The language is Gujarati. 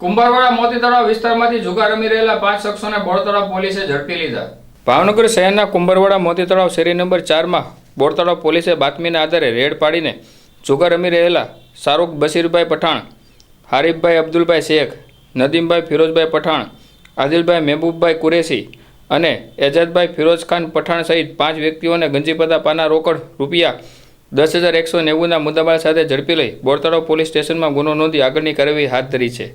કુંભારવાડા મોતી તળાવ વિસ્તારમાંથી જુગાર રમી રહેલા પાંચ શખ્સોને બોરતળાવ પોલીસે ઝડપી લીધા. ભાવનગર શહેરના કુંભારવાડા મોતી તળાવ શેરી નંબર ચારમાં બોરતળાવ પોલીસે બાતમીના આધારે રેડ પાડીને જુગાર રમી રહેલા શાહરૂખ બશીરભાઈ પઠાણ, હારિફભાઈ અબ્દુલભાઈ શેખ, નદીમભાઈ ફિરોજભાઈ પઠાણ, આદિલભાઈ મહેબૂબભાઈ કુરેશી અને એજાદભાઈ ફિરોજ ખાન પઠાણ સહિત પાંચ વ્યક્તિઓને ગંજીપદા પાના રોકડ રૂપિયા દસ હજાર એકસો નેવુંના મુદ્દામાલ સાથે ઝડપી લઈ બોરતળાવ પોલીસ સ્ટેશનમાં ગુનો નોંધી આગળની કાર્યવાહી હાથ ધરી છે.